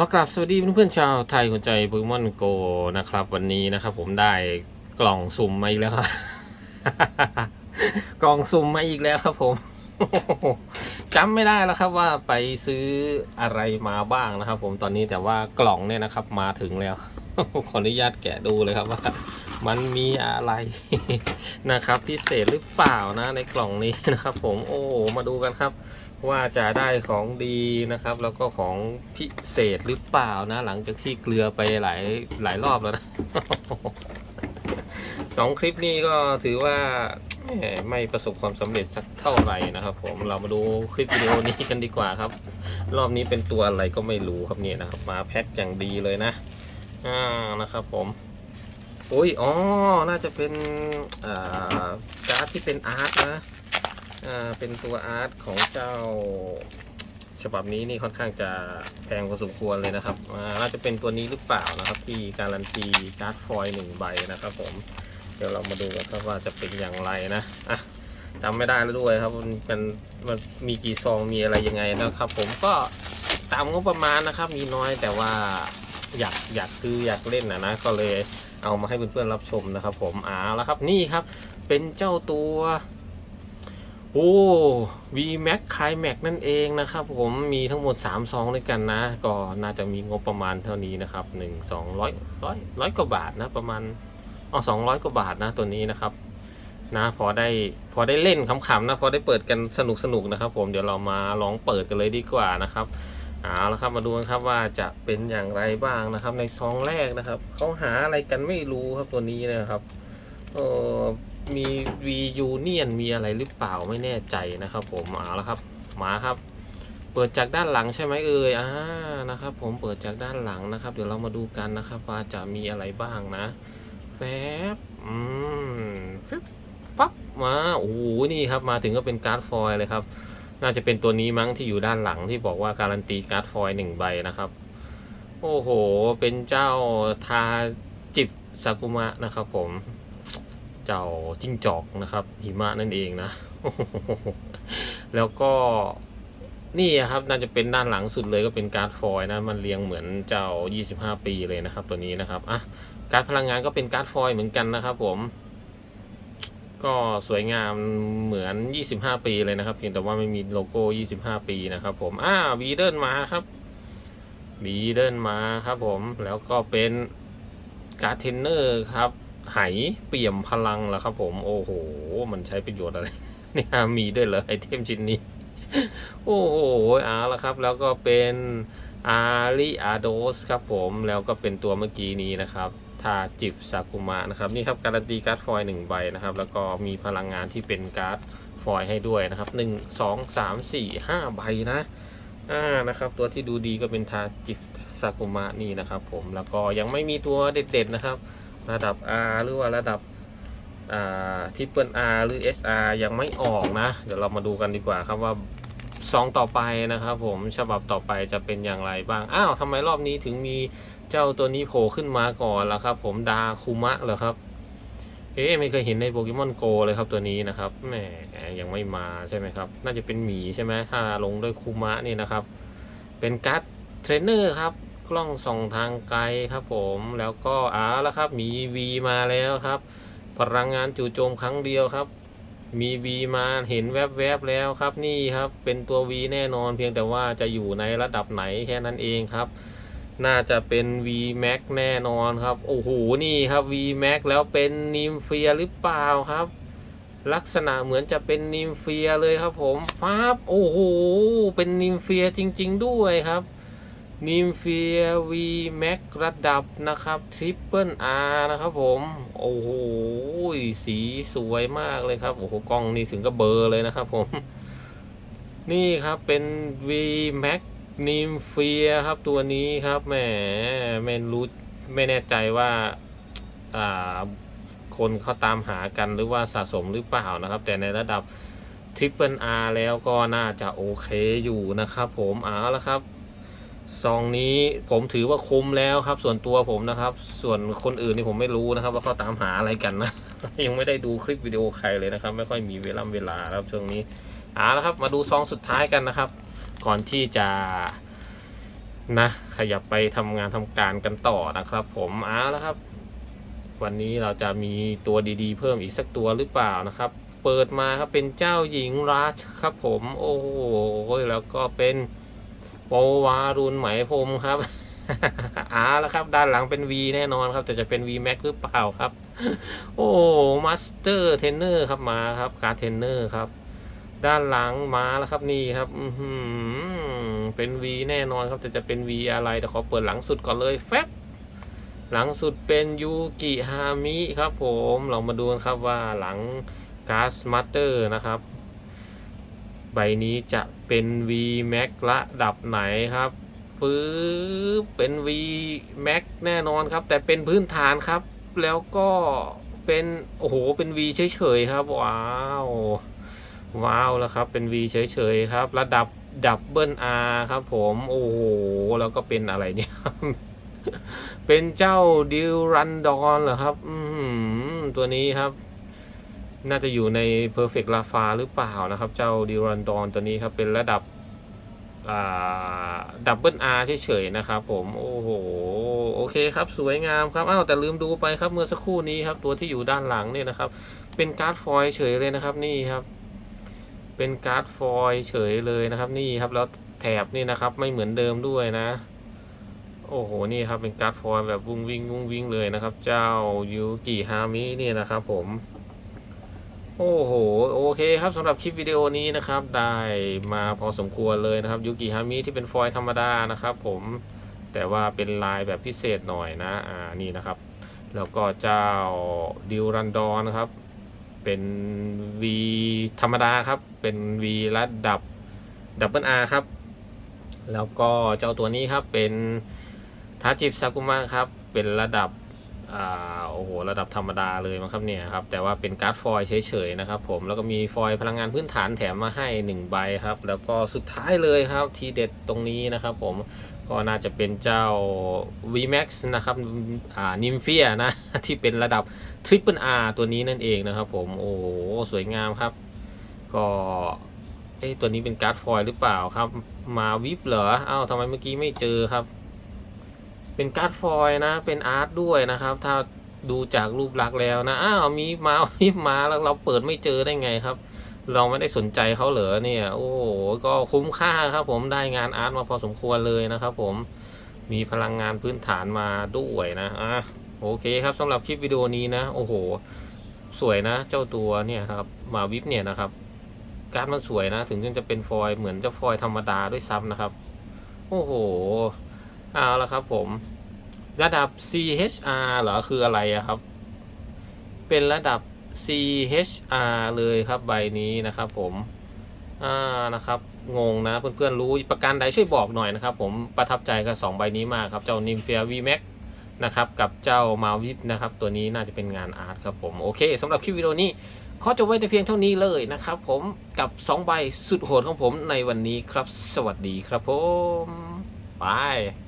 ขอกราบสวัสดีเพื่อนๆชาวไทยคนใจโปเกมอนโกนะครับ วันนี้นะครับ ผมได้กล่องสุ่มมาอีกแล้วครับ กล่องสุ่มมาอีกแล้วครับ ผมจำไม่ได้แล้วครับว่าไปซื้ออะไรมาบ้างนะครับ ผมตอนนี้แต่ว่ากล่องเนี่ยนะครับ มาถึงแล้วขออนุญาตแกะดูเลยครับว่า มันมีอะไรนะครับพิเศษหรือเปล่านะในกล่องนี้นะครับ ผมโอ้มาดูกันครับ ว่าจะได้ของดีนะครับ แล้วก็ของพิเศษหรือเปล่านะ หลังจากที่เกลือไปหลายหลายรอบแล้วนะสองคลิปนี้ก็ถือว่าไม่ประสบความสำเร็จสักเท่าไหร่นะครับ ผมเรามาดูคลิปวิดีโอนี้กันดีกว่าครับ รอบนี้เป็นตัวอะไรก็ไม่รู้ครับเนี่ยนะครับ มาแพ็คอย่างดีเลยนะอ่านะครับผม โอ้ย อ๋อ น่าจะเป็นการ์ดที่เป็นอาร์ตนะเป็นตัวอาร์ตของเจ้าฉบับนี้นี่ค่อนข้างจะแพงพอสมควรเลยนะครับน่าจะเป็นตัวนี้หรือเปล่านะครับ ที่การันตีการ์ดฟอยล์หนึ่งใบนะครับผม เดี๋ยวเรามาดูกันครับว่าจะเป็นอย่างไรนะอะจำไม่ได้แล้วด้วยครับมันมันมันมีกี่ซองมีอะไรยังไงนะครับ ผมก็ตามงบประมาณนะครับ มีน้อยแต่ว่า อยากอยากซื้ออยากเล่นนะนะก็เลยเอามาให้เพื่อนๆรับชมนะครับ ผมอ่าแล้วครับนี่ครับ เป็นเจ้าตัวโอ้ VMAX Climax นั่นเองนะครับ ผมมีทั้งหมด3ซองด้วยกันนะ ก็น่าจะมีงบประมาณเท่านี้นะครับ1 2 0 0 100 100กว่าบาทนะประมาณอ๋อ200กว่าบาทนะตัวนี้นะครับนะพอได้พอได้เล่นขำๆนะพอได้เปิดกันสนุกๆนะครับ ผมเดี๋ยวเรามาลองเปิดกันเลยดีกว่านะครับ เอาละครับมาดูกันครับว่าจะเป็นอย่างไรบ้างนะครับ ในซองแรกนะครับเขาหาอะไรกันไม่รู้ครับตัวนี้นะครับเออมีวียูเนียนมีอะไรหรือเปล่าไม่แน่ใจนะครับ ผมเอาละครับมาครับ เปิดจากด้านหลังใช่ไหมเอ่ยอ่านะครับ ผมเปิดจากด้านหลังนะครับ เดี๋ยวเรามาดูกันนะครับว่าจะมีอะไรบ้างนะแฟบอืมปั๊บมาโอ้โหนี่ครับมาถึงก็เป็นการ์ดฟอยเลยครับ น่าจะเป็นตัวนี้มั้งที่อยู่ด้านหลังที่บอกว่าการันตีการ์ดฟอยล์หนึ่งใบนะครับ โอ้โห เป็นเจ้าทาจิบซากุมะนะครับ ผม เจ้าจิ้งจอกนะครับ หิมะนั่นเองนะ แล้วก็นี่ครับน่าจะเป็นด้านหลังสุดเลยก็เป็นการ์ดฟอยล์นะ มันเรียงเหมือนเจ้า 25 ปีเลยนะครับ ตัวนี้นะครับอะการ์ดพลังงานก็เป็นการ์ดฟอยล์เหมือนกันนะครับ ผม ก็สวยงามเหมือน 25 ปีเลยนะครับเพียงแต่ว่าไม่มีโลโก้ 25 ปีนะครับผมอ่าบีเดิลมาครับบีเดิลมาครับผมแล้วก็เป็นการ์เทนเนอร์ครับไหเปี่ยมพลังแล้วครับผมโอ้โห มันใช้ประโยชน์อะไร เนี่ยมีด้วยเหรอไอเทมชิ้นนี้ โอ้โหเอาละครับ แล้วก็เป็นอาริอาโดสครับผมแล้วก็เป็นตัวเมื่อกี้นี้นะครับ ทาจิบซากุมะนะครับนี่ครับการันตีการ์ดฟอยล์หนึ่งใบนะครับ แล้วก็มีพลังงานที่เป็นการ์ดฟอยล์ให้ด้วยนะครับหนึ่งสองสามสี่ห้าใบนะอ่านะครับตัวที่ดูดีก็เป็นทาจิบซากุมะนี่นะครับผมแล้วก็ยังไม่มีตัวเด็ดๆนะครับ ระดับ R หรือว่าระดับทิปเปิล R หรือ SR ยังไม่ออกนะ เดี๋ยวเรามาดูกันดีกว่าครับว่า ซองต่อไปนะครับผมฉบับต่อไปจะเป็นอย่างไรบ้าง อ้าวทำไมรอบนี้ถึงมีเจ้าตัวนี้โผล่ขึ้นมาก่อนล่ะครับ ผมดาคุมะเหรอครับ เอ๊ะไม่เคยเห็นในโปเกมอนโกเลยครับตัวนี้นะครับแหมยังไม่มาใช่ไหมครับ น่าจะเป็นหมีใช่ไหมถ้าลงด้วยคุมะนี่นะครับ เป็นการ์ดเทรนเนอร์ครับกล้องส่องทางไกลครับผมแล้วก็อ้าแล้วครับมี V มาแล้วครับ พลังงานจู่โจมครั้งเดียวครับ มี V มาเห็นแวบๆแล้วครับนี่ครับเป็นตัว V แน่นอนเพียงแต่ว่าจะอยู่ในระดับไหนแค่นั้นเองครับ น่าจะเป็น V Max แน่นอนครับ โอ้โหนี่ครับ V Max แล้วเป็นนิมเฟียหรือเปล่าครับ ลักษณะเหมือนจะเป็นนิมเฟียเลยครับผมฟ้าบโอ้โหเป็นนิมเฟียจริง ๆ ด้วยครับ นิมเฟียวีแม็กระดับนะครับทริปเปิลอาร์นะครับผม โอ้โห สีสวยมากเลยครับ โอ้โห กล้องนี่ถึงก็เบอร์เลยนะครับผม นี่ครับเป็น V Max นิมเฟียครับตัวนี้ครับแหมไม่รู้ไม่แน่ใจว่าอ่าคนเขาตามหากันหรือว่าสะสมหรือเปล่านะครับ แต่ในระดับทริปเปิลอาร์แล้วก็น่าจะโอเคอยู่นะครับผมเอาละครับ ซองนี้ผมถือว่าคุ้มแล้วครับ ส่วนตัวผมนะครับ ส่วนคนอื่นนี่ผมไม่รู้นะครับ ว่าเขาตามหาอะไรกันนะ ยังไม่ได้ดูคลิปวิดีโอใครเลยนะครับ ไม่ค่อยมีเวลาเวลาครับช่วงนี้เอาละครับ มาดูซองสุดท้ายกันนะครับ ก่อนที่จะนะขยับไปทำงานทำการกันต่อนะครับ ผมเอาแล้วครับ วันนี้เราจะมีตัวดีๆ เพิ่มอีกสักตัวหรือเปล่านะครับ เปิดมาครับเป็นเจ้าหญิงรัชครับผม โอ้โหแล้วก็เป็น โปวารุณไหมพรมครับอาแล้วครับ ด้านหลังเป็น V แน่นอนครับ แต่จะเป็น V Max หรือเปล่าครับ โอ้มาสเตอร์เทรนเนอร์ครับมาครับ การเทรนเนอร์ครับ ด้านหลังมาแล้วครับนี่ครับอืเป็น V แน่นอนครับแต่จะเป็น V อะไรแต่ขอเปิดหลังสุดก่อนเลยแฟบหลังสุดเป็นยูกิฮามิครับผม เรามาดูกันครับว่าหลังกาสมาสเตอร์นะครับ ใบนี้จะเป็น V Max ระดับไหนครับฟืบเป็น V Max แน่นอนครับ แต่เป็นพื้นฐานครับ แล้วก็เป็น โอ้โห เป็น V เฉยๆครับ ว้าว ว้าวแล้วครับ เป็น V เฉยๆครับ ระดับดับเบิล R ครับผม โอ้โห แล้วก็เป็นอะไรเนี่ย เป็นเจ้าดิวรันดอนเหรอครับ อืตัวนี้ครับ น่าจะอยู่ใน Perfect ลาฟาหรือเปล่านะครับ เจ้าดิรันดอนตัวนี้ครับ เป็นระดับดับเบิลอาร์เฉยๆนะครับผม โอ้โห โอเคครับ สวยงามครับ อ้าว แต่ลืมดูไปครับเมื่อสักครู่นี้ครับ ตัวที่อยู่ด้านหลังเนี่ยนะครับ เป็นการ์ดฟอยล์เฉยเลยนะครับนี่ครับ เป็นการ์ดฟอยล์เฉยเลยนะครับนี่ครับ แล้วแถบนี่นะครับ ไม่เหมือนเดิมด้วยนะ โอ้โห นี่ครับ เป็นการ์ดฟอยล์แบบวุ้งวิ่งวุ้งวิ่งเลยนะครับ เจ้ายูกิฮามินี่นะครับผม โอ้โห โอเคครับสำหรับคลิปวิดีโอนี้นะครับ ได้มาพอสมควรเลยนะครับยูกิฮามิที่เป็นฟอยธรรมดานะครับผมแต่ว่าเป็นลายแบบพิเศษหน่อยนะอ่านี่นะครับ แล้วก็เจ้าดิวรันดอนนะครับ เป็น V ธรรมดาครับ เป็น V ระดับดับเบิลอาร์ครับ แล้วก็เจ้าตัวนี้ครับเป็นทาจิบซากุมะครับ เป็นระดับ อ่าโอ้โหระดับธรรมดาเลยมั้งครับเนี่ยครับแต่ว่าเป็นการ์ดฟอยเฉยๆนะครับผมแล้วก็มีฟอยพลังงานพื้นฐานแถมมาให้ 1 ใบครับ แล้วก็สุดท้ายเลยครับทีเด็ดตรงนี้นะครับผมก็น่าจะเป็นเจ้า VMAX นะครับอ่านิมเฟียนะ ที่เป็นระดับ Triple R ตัวนี้นั่นเองนะครับผมโอ้โหสวยงามครับ ก็เอ๊ะตัวนี้เป็นการ์ดฟอยหรือเปล่าครับ มาวิบเหรออ้าวทำไมเมื่อกี้ไม่เจอครับ เป็นการ์ดฟอยล์นะ เป็นอาร์ตด้วยนะครับ ถ้าดูจากรูปลักษณ์แล้วนะ อ้าวมีมาวิบมาแล้วเราเปิดไม่เจอได้ไงครับ เราไม่ได้สนใจเขาเหรอเนี่ย โอ้โหก็คุ้มค่าครับ ผมได้งานอาร์ตมาพอสมควรเลยนะครับ ผมมีพลังงานพื้นฐานมาด้วยนะอะโอเคครับสำหรับคลิปวิดีโอนี้นะ โอ้โห สวยนะ เจ้าตัวเนี่ยครับมาวิบเนี่ยนะครับ การ์ดมันสวยนะ ถึงจะเป็นฟอยล์เหมือนเจ้าฟอยล์ธรรมดาด้วยซ้ำนะครับ โอ้โห เอาละครับผมระดับ CHR เหรอคืออะไรอะครับ เป็นระดับ CHR เลยครับใบนี้นะครับผมอ่านะครับงงนะเพื่อนๆรู้ประการใดช่วยบอกหน่อยนะครับ ผมประทับใจกับ 2 ใบนี้มากครับ เจ้า n i m f i a V Max นะครับกับเจ้า m a v i p นะครับ ตัวนี้น่าจะเป็นงานอาร์ตครับผมโอเคสำหรับคลิปวิดีโอนี้ขอจบไว้แต่เพียงเท่านี้เลยนะครับผมกับ 2 ใบสุดโหดของผมในวันนี้ครับ สวัสดีครับผม บาย